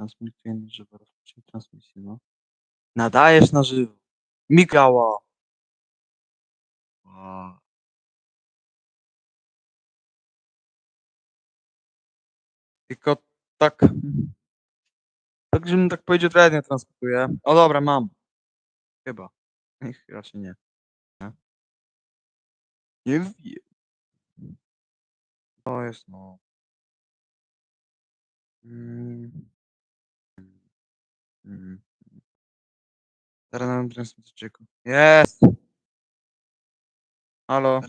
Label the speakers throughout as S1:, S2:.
S1: Transmituję na żywo, rozpocznij transmisję, no. Nadajesz na żywo. Mikała. A. Tylko tak. Tak, żebym tak powiedział, nie transmituję. O dobra, mam. Chyba. Ech, raczej nie. Nie, nie wiem. To jest no. Mm. Mm. Teraz mam transmisję. Jest! Halo?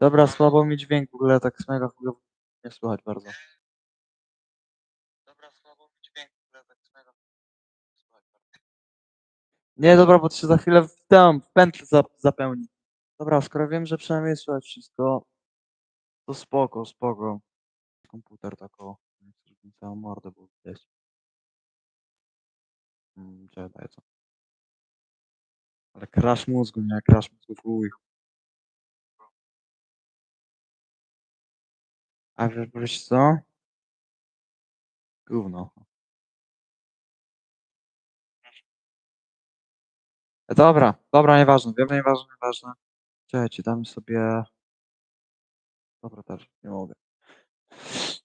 S1: Dobra, słabo mi dźwięk w ogóle, tak mega chujowo nie słychać bardzo. Dobra, słabo mi dźwięk w ogóle, tak słychać bardzo. Nie, dobra, bo to się za chwilę w tam, w pętlę zap- zapełni. Dobra, skoro wiem, że przynajmniej słychać wszystko, to spoko, spoko. Komputer tak o, mi całą mordę było widać. Mm, czekaj, co? Ale crash mózgu, nie? Crash mózgu, chuj. A wiesz, wiesz co? Gówno. E, Dobra, dobra, nieważne, wiem, nieważne, nieważne. Czekajcie, damy sobie... Dobra, też, nie mogę.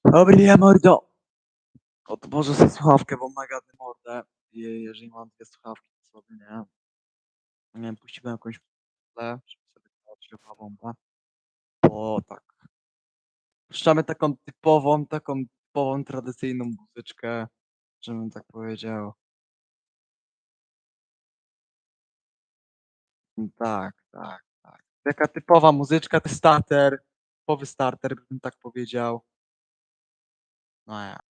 S1: Dobra, mordo! Odłożę sobie słuchawkę, bo mega mordę. Jeżeli mam dwie słuchawki, to sobie, nie? Nie wiem, puściłem jakąś żeby sobie odświeżała bombę. O, tak. Puszczamy taką typową, taką typową, tradycyjną muzyczkę, żebym tak powiedział. Tak, tak, tak. Taka typowa muzyczka, to starter, typowy starter, bym tak powiedział. No ja.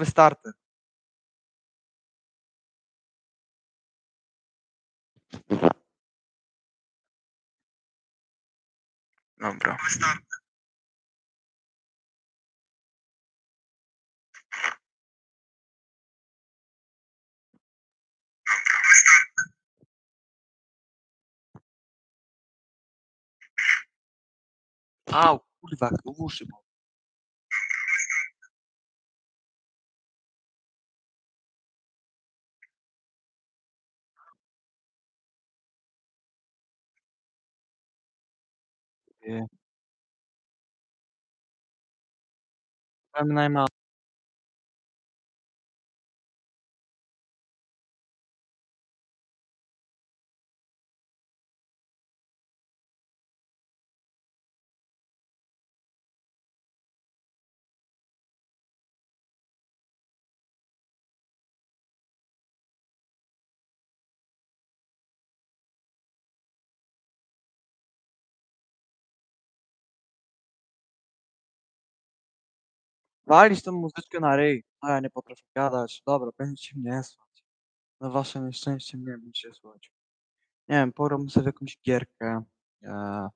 S1: Starter. Dobra. Au, kurwa, w uszy mam. Nie. Powiem Walić tą muzyczkę na ryj. A ja nie potrafię gadać. Dobra, będziecie mnie słuchać. Na wasze nieszczęście mnie będziecie słuchać. Nie wiem, pograłbym sobie jakąś gierkę, e,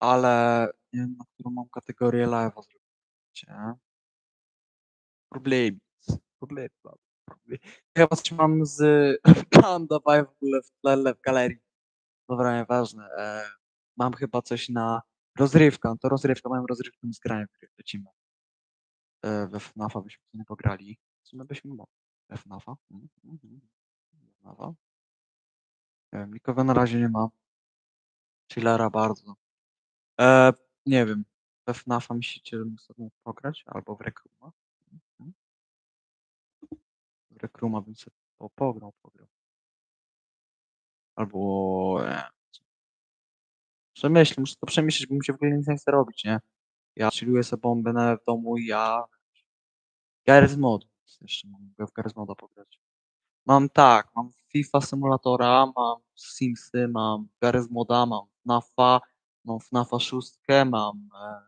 S1: ale nie wiem, na którą mam kategorię live'a zrobić, nie? Problemy. Problemy. Problemy. Chyba coś mam z Panda w ogóle w tle w galerii. Dobra, nieważne. E, mam chyba coś na rozrywkę. To rozrywka, mam rozrywkę z graniem, w której lecimy. E, we FNAFa byśmy nie pograli. W sumie byśmy mogli. We FNAFa? Mhm, mhm. FNAFa? Nie wiem, nikogo na razie nie ma. Chillera bardzo. E, nie wiem. We FNAFa myślicie, że sobie pograć? Albo w Rekruma? Mhm. W Rekruma bym sobie po, pograł, pograł. Albo... Nie. Przemyśl, muszę to przemyśleć, bo mi się w ogóle nic nie chce robić, nie? Ja chilluję sobie bombę w domu i ja... Garry's Mod. Jeszcze mogę w Garry's Moda pograć. Mam tak, mam FIFA Symulatora, mam Simsy, mam Garry's Moda, mam FNAFa, mam FNAFa 6, mam e,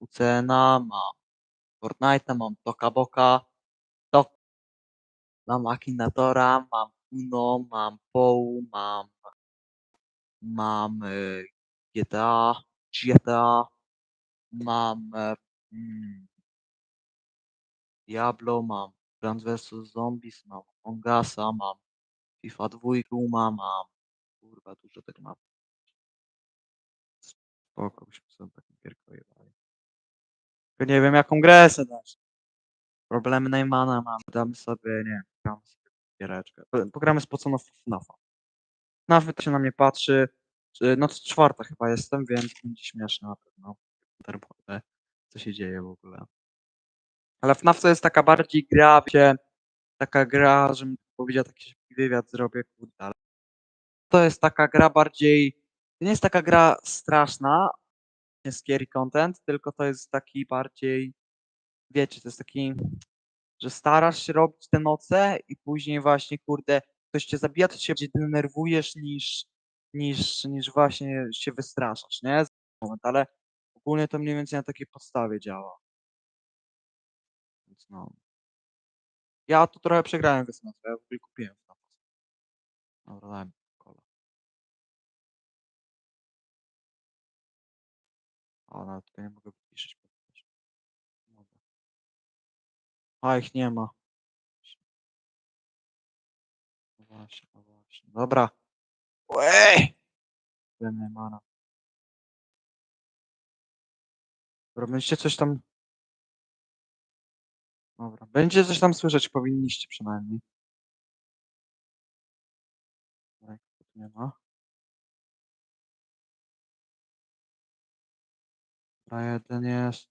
S1: UCN-a, mam Fortnite'a, mam Toka Boka, Tok, mam Akinatora, mam Uno, mam POU, mam mam e, GTA, GTA, mam e, mm, Diablo, mam Plants vs Zombies, mam Among Usa, mam FIFA dwójkę mam, mam. Kurwa, dużo tego mam. Spoko, byśmy sobie taką gierkę jebali. Tylko nie wiem, jaką grę se dać. Problemy Neymana mam. Damy sobie, nie gramy sobie giereczkę. Po- Pogramy spocono w FNAFa. FNAF to się na mnie patrzy. No to czwarta chyba jestem, więc będzie śmieszne na pewno. Co się dzieje w ogóle. Ale FNAF to jest taka bardziej gra, wiecie, taka gra, żebym powiedział, taki szybki wywiad zrobię, kurde, ale to jest taka gra bardziej, to nie jest taka gra straszna, nie scary content, tylko to jest taki bardziej, wiecie, to jest taki, że starasz się robić te noce i później właśnie, kurde, ktoś cię zabija, to się bardziej denerwujesz niż, niż, niż właśnie się wystraszasz, nie? Moment, ale ogólnie to mniej więcej na takiej podstawie działa. No. Ja tu trochę przegrałem wiosnę, ja w ogóle kupiłem w Dobra, daj mi kola. A, nawet tutaj nie mogę wyciszyć. Dobra. A, ich nie ma. No właśnie, no właśnie. Dobra. Ej! Dobra, będziecie coś tam... Dobra, będzie coś tam słyszeć, powinniście przynajmniej. Tu nie ma. Dobra, jeden jest.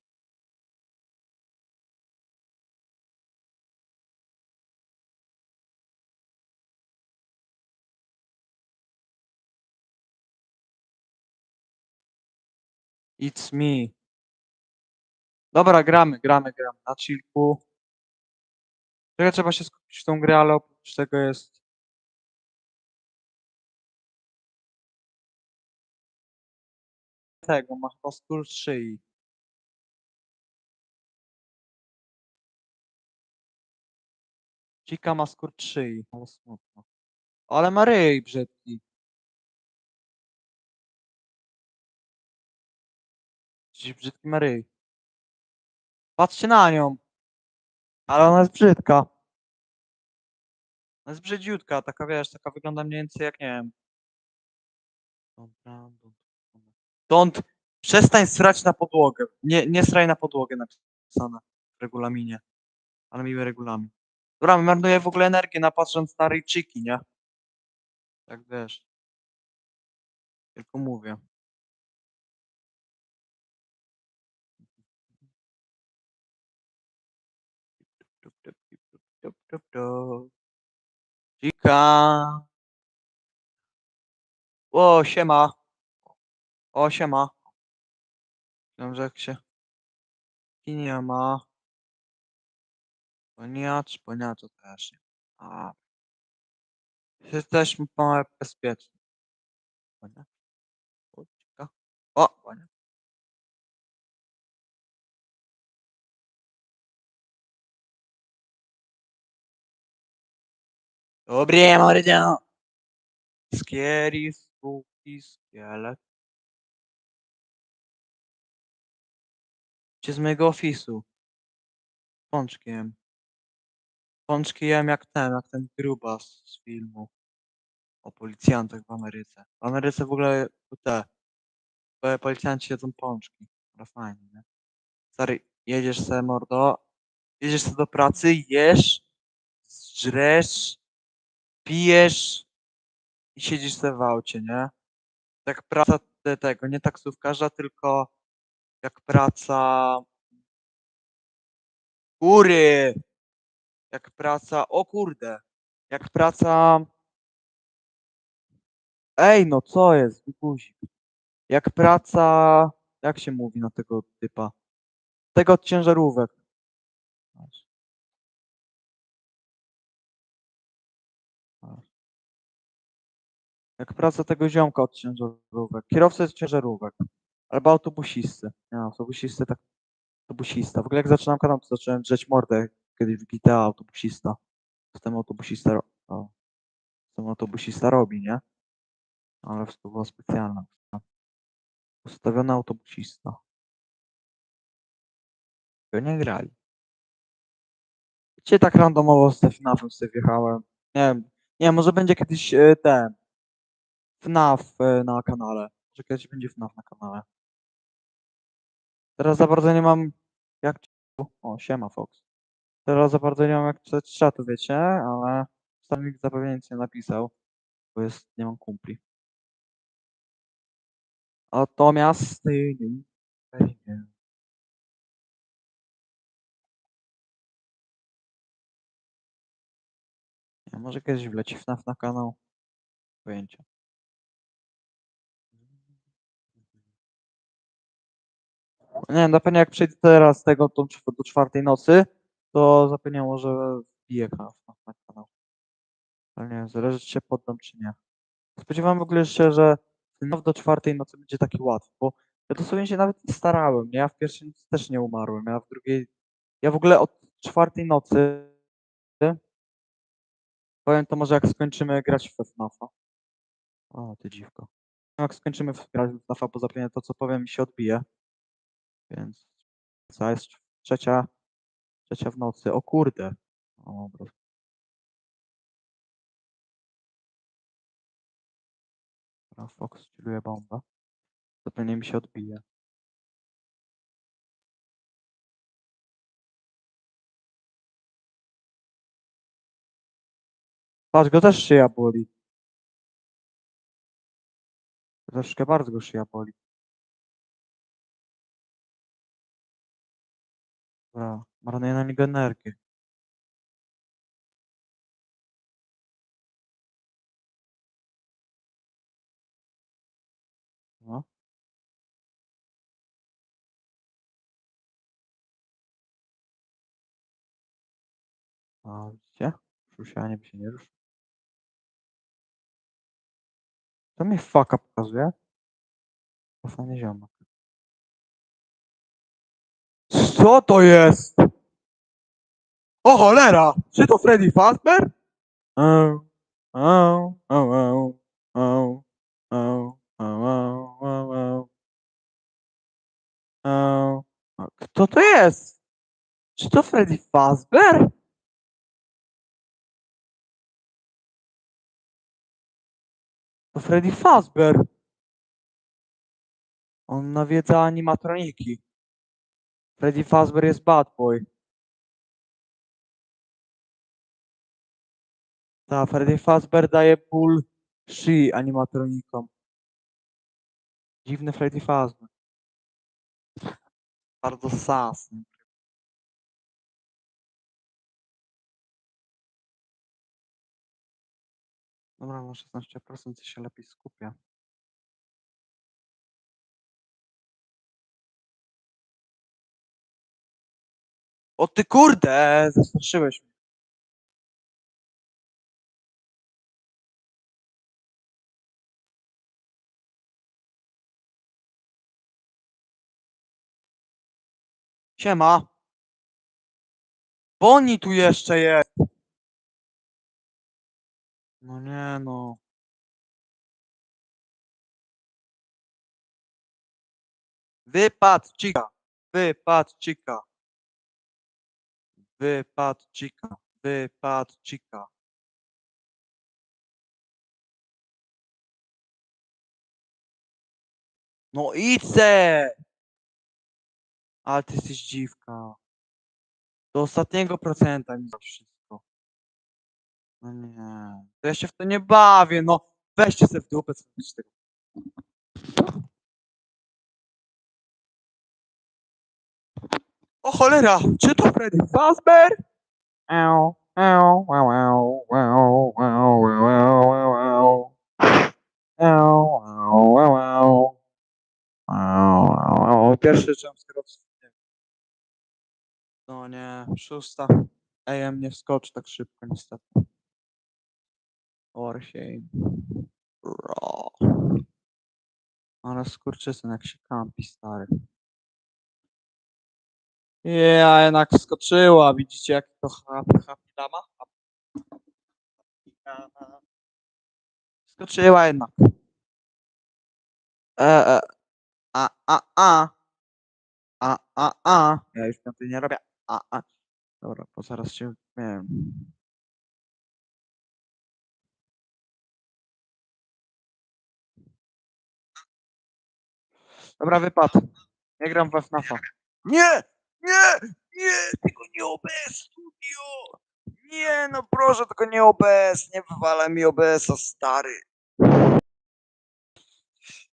S1: It's me. Dobra, gramy, gramy, gramy. Na chillku. Czekaj, trzeba się skupić w tą grę, ale oprócz tego jest... Tego, ma chyba skór szyi. Cika ma skór szyi, ale smutno. Ale ma brzydki. Dziś brzydki. Patrzcie na nią. Ale ona jest brzydka. Ona jest brzydziutka, taka wiesz, taka wygląda mniej więcej jak nie wiem. Don't. Przestań srać na podłogę. Nie, nie sraj na podłogę napisane w regulaminie. Ale miły regulamin. Dobra, marnuję w ogóle energię na patrząc na ryjczyki, nie? Tak wiesz. Tylko mówię. Tup, tup. Cika. O, siema. O, siema. Jak się i nie ma. Poniacz, poniacz też nie. A. Jesteśmy małe bezpieczni. O, poniacz. Dobre, mordo. Scary, spooky, szkielet. Cię z mojego ofisu. Pączkiem. Pączkiem jak ten, jak ten grubas z filmu. O policjantach w Ameryce. W Ameryce w ogóle te po- policjanci jedzą pączki. Ale fajnie, nie? Stary, jedziesz se mordo, jedziesz se do pracy, jesz, żresz, pijesz i siedzisz se w aucie, nie? Tak praca te- tego, nie taksówkarza, tylko jak praca góry, jak praca, o kurde, jak praca ej no co jest, guzik, jak praca, jak się mówi na tego typa, tego od ciężarówek. Jak praca tego ziomka od ciężarówek, kierowcy z ciężarówek, albo autobusisty, nie autobusisty, tak, autobusista. W ogóle jak zaczynam kanał, to zacząłem drzeć mordę kiedyś w GTA autobusista. Z tym autobusista, o, tym autobusista robi, nie? Ale to była specjalna. Ustawiony autobusista. Go nie grali. Dzisiaj tak randomowo z FNAF-em sobie wjechałem. Nie wiem, Nie, może będzie kiedyś e, ten. FNAF e, na kanale. Może kiedyś będzie FNAF na kanale. Teraz za bardzo nie mam jak. O, siema Fox. Teraz za bardzo nie mam jak czytać czatu, wiecie, ale Stanik zapewne nic nie napisał, bo jest, nie mam kumpli. Natomiast. Nie, może kiedyś wleci FNAF na kanał. Pojęcia. Nie, na pewno jak przejdę teraz tego do, do czwartej nocy, to zapewne może wbiję na kanał. Ale nie wiem, zależy czy się poddam czy nie. Spodziewałem w ogóle się, że do czwartej nocy będzie taki łatwy, bo ja dosłownie się nawet nie starałem, nie? Ja w pierwszej nocy też nie umarłem, ja w drugiej... Ja w ogóle od czwartej nocy powiem to może jak skończymy grać w FNAFa. O, ty dziwko. Jak skończymy grać w FNAFa, bo zapewne to co powiem mi się odbije. Więc co jest trzecia, trzecia w nocy. O kurde. O, dobra. Fox chilluje bombę. Zapewne mi się odbije. Patrz, go też szyja boli. Troszkę bardzo go szyja boli. Dobra, na niego energię. No. A widzicie? Się nie ruszy. To mi faka pokazuje. To fajny ziomek. Co to jest? O cholera! Czy to Freddy Fazbear? Au, au, au, au, au, au, au, Kto to jest? Czy to Freddy Fazbear? To Freddy Fazbear. On nawiedza animatroniki. Freddy Fazbear jest bad boy. Ta, Freddy Fazbear daje ból szyi animatronikom. Dziwny Freddy Fazbear. Bardzo sasny. Dobra, na 16% to się lepiej skupia. O ty kurde, zastraszyłeś mnie. Siema. Boni tu jeszcze jest. No nie no. Wypad cika. Wypad cika. Wypad cika. Wypad cika. No idź se! Ale ty jesteś dziwka. Do ostatniego procenta mi za wszystko. No nie. To ja się w to nie bawię, no. Weźcie se w dupę co tego. O cholera! Czy to Freddy Fazbear? Eł, eł, eł, eł, eł, eł, eł, eł, eł, eł. Eł, eł, eł, eł. Eł, eł. Pierwszy jumpscare od. No nie, szósta. AM nie wskoczy tak szybko niestety. Orsiej. Ro. Ale skurczysyn jak się kampi stary. Ja a jednak wskoczyła, widzicie jak to happy dama? Wskoczyła jednak. E, e, a, a, a. A, a, a. Ja już piątej nie robię. A, a. Dobra, bo zaraz się miałem. Dobra, wypad. Nie gram w FNAFa. Nie! Nie! Nie! Tylko nie OBS Studio! Nie, no proszę, tylko nie OBS. Nie wywalaj mi OBS-a, stary.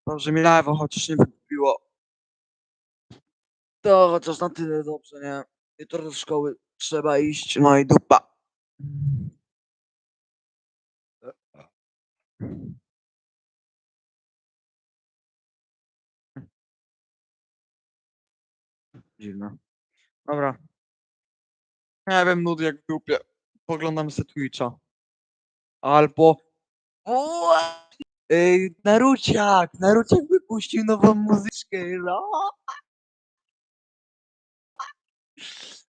S1: Dobrze mi lewo, chociaż nie wykupiło. To chociaż na tyle dobrze, nie? Jutro do szkoły trzeba iść, no i dupa. Dziwne. Dobra. Nie wiem, nudy jak w. Poglądam sobie Twitcha. Albo... Ej, Naruciak! Naruciak wypuścił nową muzyczkę. No.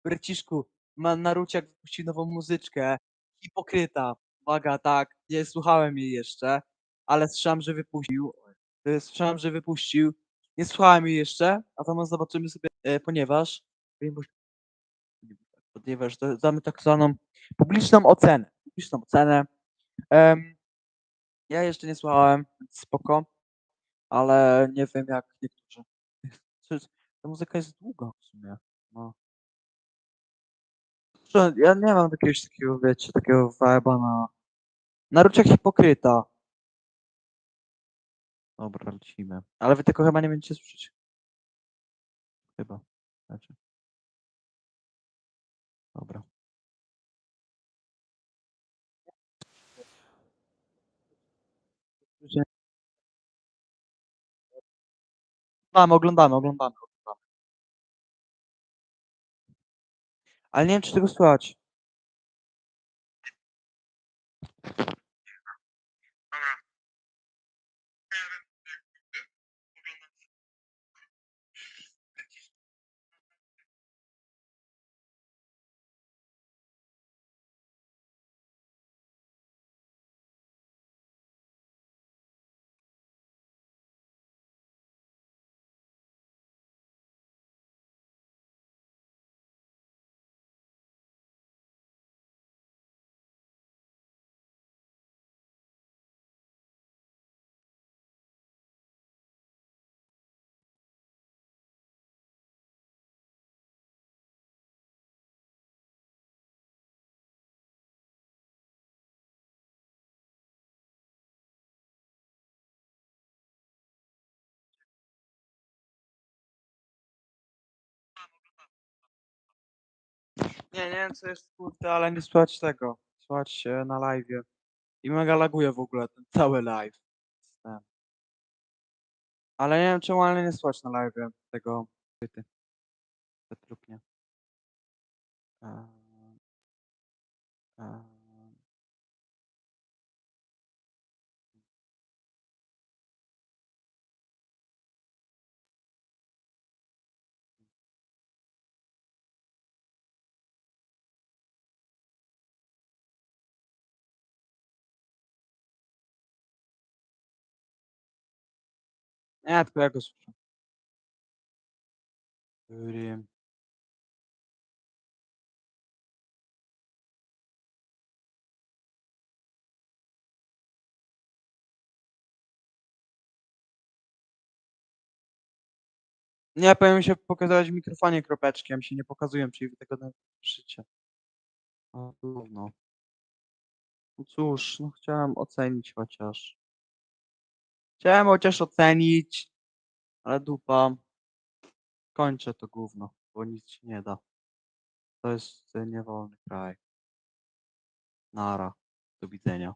S1: Braciszku, Naruciak wypuścił nową muzyczkę. Hipokryta. Uwaga, tak. Nie słuchałem jej jeszcze, ale słyszałem, że wypuścił. Y, Słyszałem, że wypuścił. Nie słuchałem jej jeszcze, natomiast zobaczymy sobie, e, ponieważ ponieważ da- damy tak zwaną publiczną ocenę. Publiczną ocenę. Ja jeszcze nie słuchałem, spoko, ale nie wiem jak niektórzy. Ta muzyka jest długa w sumie. No. Ja nie mam jakiegoś takiego, wiecie, takiego vibe'a na... Naruciak hipokryta. Dobra, lecimy. Ale wy tego chyba nie będziecie słyszeć. Chyba. Znaczy. Dobra. Oglądamy, oglądamy, oglądamy, oglądamy. Ale nie wiem, czy tego słychać. Nie, nie wiem co jest kurde, ale nie słychać tego. Słychać e, na live. I mega laguje w ogóle ten cały live. Ten. Ale nie wiem czemu, ale nie słychać na live tego pyty. Lub nie. Eee, Nie, tylko ja go słyszę. Nie, powinien się pokazać w mikrofonie kropeczki, a mi się nie pokazują, czyli wy tego nie słyszycie. O, gówno. No cóż, no chciałem ocenić chociaż. Chciałem chociaż ocenić, ale dupa. Kończę to gówno, bo nic się nie da. To jest e, niewolny kraj. Nara. Do widzenia.